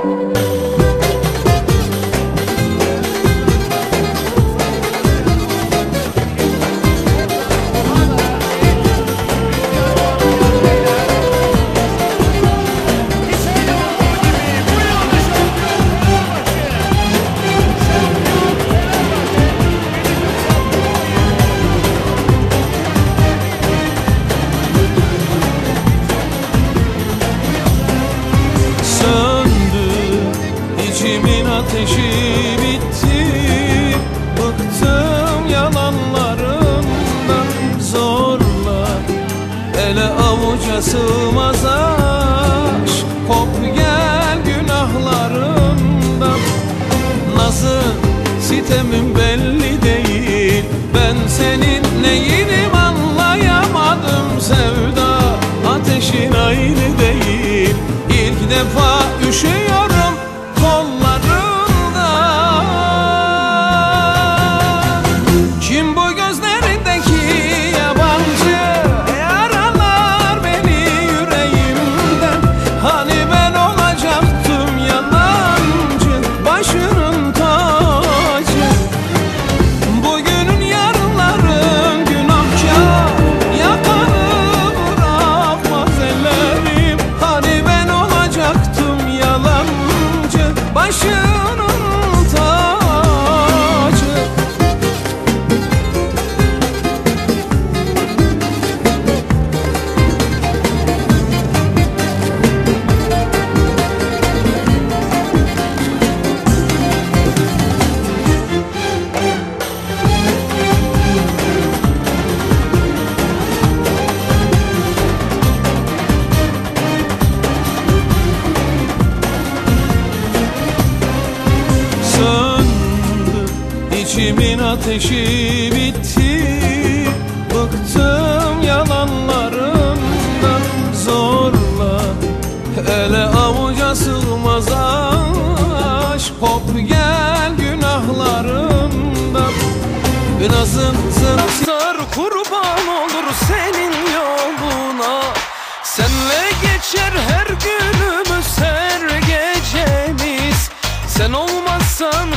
Música içimin ateşi bitti. Bıktım yalanlarından zorla. Ele avuca sığmaz aşk. Kop gel günahlarından Nazı sitemin belli değil. Ben senin neyinim anlayamadım sevda. Ateşin aynı değil. İlk defa İçimin ateşi bitti. Bıktım yalanlarından zorla. Ele avuca sığmaz aşk Hop gel günahlarımdan. Nazın zın zar kurban olur senin yoluna. Senle geçer her günümüz her gecemiz. Sen olmazsan